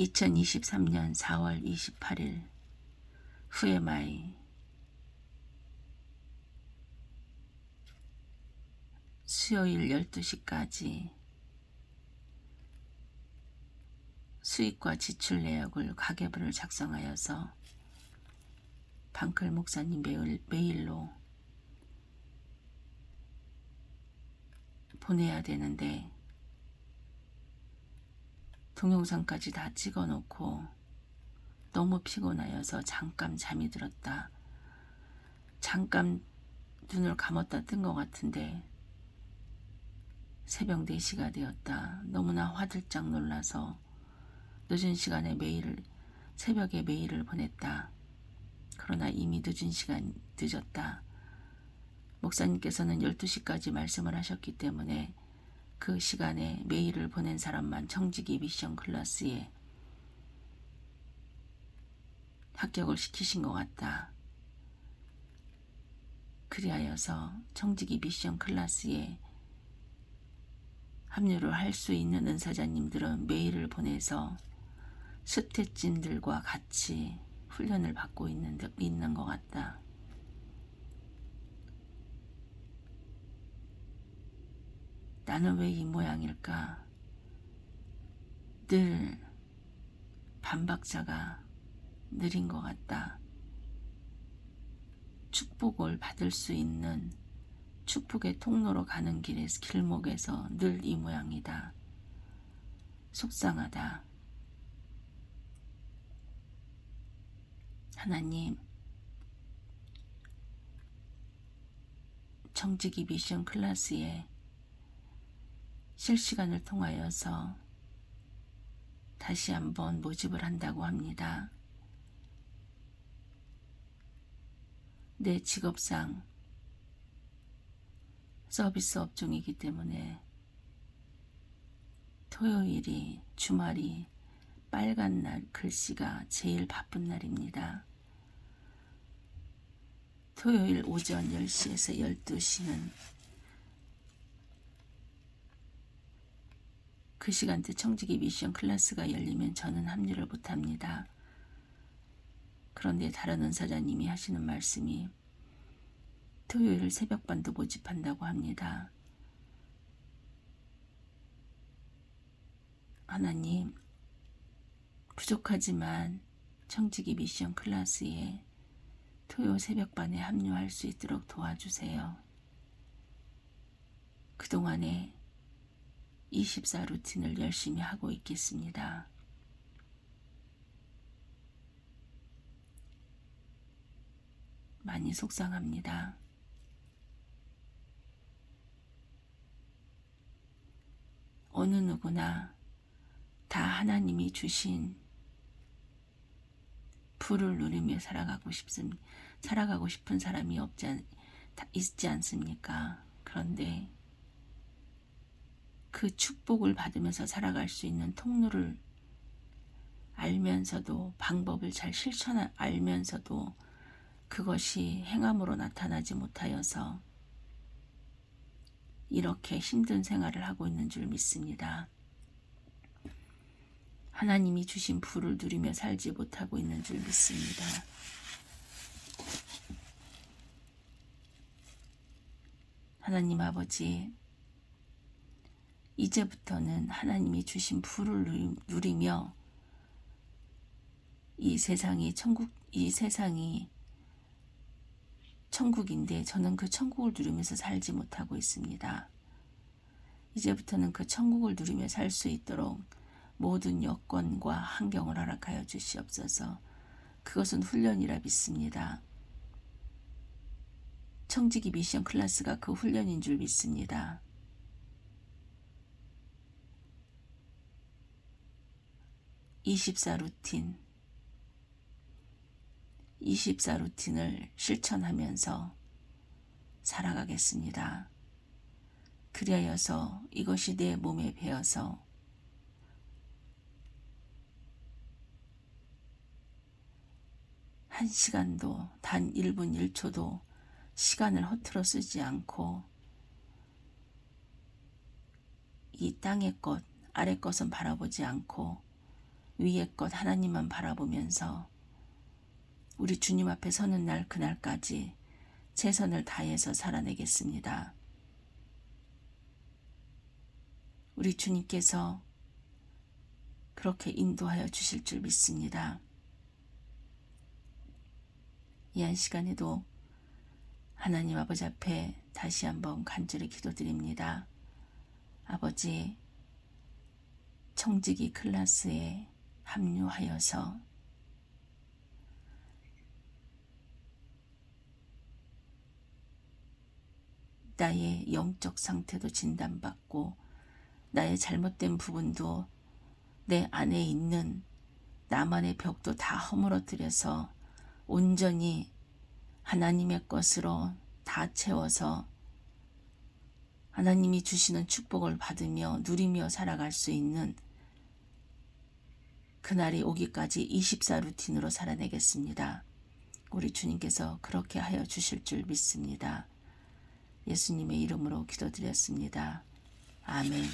2023년 4월 28일 후에마이. 수요일 12시까지 수익과 지출 내역을 가계부를 작성하여서 방클 목사님 메일, 메일로 보내야 되는데 동영상까지 다 찍어 놓고 너무 피곤하여서 잠깐 잠이 들었다. 잠깐 눈을 감았다 뜬 것 같은데 새벽 4시가 되었다. 너무나 화들짝 놀라서 늦은 시간에 메일을 새벽에 메일을 보냈다. 그러나 이미 늦은 시간 늦었다. 목사님께서는 12시까지 말씀을 하셨기 때문에 그 시간에 메일을 보낸 사람만 청지기 미션 클래스에 합격을 시키신 것 같다. 그리하여서 청지기 미션 클래스에 합류를 할 수 있는 은사자님들은 메일을 보내서 스태찜들과 같이 훈련을 받고 있는, 있는 것 같다. 나는 왜 이 모양일까? 늘 반박자가 느린 것 같다. 축복을 받을 수 있는 축복의 통로로 가는 길에 길목에서 늘 이 모양이다. 속상하다. 하나님, 정직이 미션 클래스에 실시간을 통하여서 다시 한번 모집을 한다고 합니다. 내 직업상 서비스 업종이기 때문에 토요일이 주말이 빨간 날 글씨가 제일 바쁜 날입니다. 토요일 오전 10시에서 12시는 그 시간대 청지기 미션 클래스가 열리면 저는 합류를 못합니다. 그런데 다른 은사자님이 하시는 말씀이 토요일 새벽반도 모집한다고 합니다. 하나님, 부족하지만 청지기 미션 클래스에 토요 새벽반에 합류할 수 있도록 도와주세요. 그동안에 24 루틴을 열심히 하고 있겠습니다. 많이 속상합니다. 어느 누구나 다 하나님이 주신 불을 누리며 살아가고 싶습 살아가고 싶은 사람이 없지 않, 있지 않습니까? 그런데 그 축복을 받으면서 살아갈 수 있는 통로를 알면서도 방법을 잘 실천 알면서도 그것이 행함으로 나타나지 못하여서 이렇게 힘든 생활을 하고 있는 줄 믿습니다. 하나님이 주신 불을 누리며 살지 못하고 있는 줄 믿습니다. 하나님 아버지, 이제부터는 하나님이 주신 불을 누리며 이 세상이 천국, 이 세상이 천국인데 저는 그 천국을 누리면서 살지 못하고 있습니다. 이제부터는 그 천국을 누리며 살 수 있도록 모든 여건과 환경을 허락하여 주시옵소서. 그것은 훈련이라 믿습니다. 청지기 미션 클래스가 그 훈련인 줄 믿습니다. (24) 루틴 24 루틴을 실천하면서 살아가겠습니다. 그리하여서 이것이 내 몸에 배어서 한 시간도 단 1분 1초도 시간을 허투루 쓰지 않고 이 땅의 것, 아래 것은 바라보지 않고 위의 것 하나님만 바라보면서 우리 주님 앞에 서는 날 그날까지 최선을 다해서 살아내겠습니다. 우리 주님께서 그렇게 인도하여 주실 줄 믿습니다. 이 한 시간에도 하나님 아버지 앞에 다시 한번 간절히 기도드립니다. 아버지, 청지기 클래스에 합류하여서 나의 영적 상태도 진단받고 나의 잘못된 부분도 내 안에 있는 나만의 벽도 다 허물어뜨려서 온전히 하나님의 것으로 다 채워서 하나님이 주시는 축복을 받으며 누리며 살아갈 수 있는 그날이 오기까지 24 루틴으로 살아내겠습니다. 우리 주님께서 그렇게 하여 주실 줄 믿습니다. 예수님의 이름으로 기도드렸습니다. 아멘.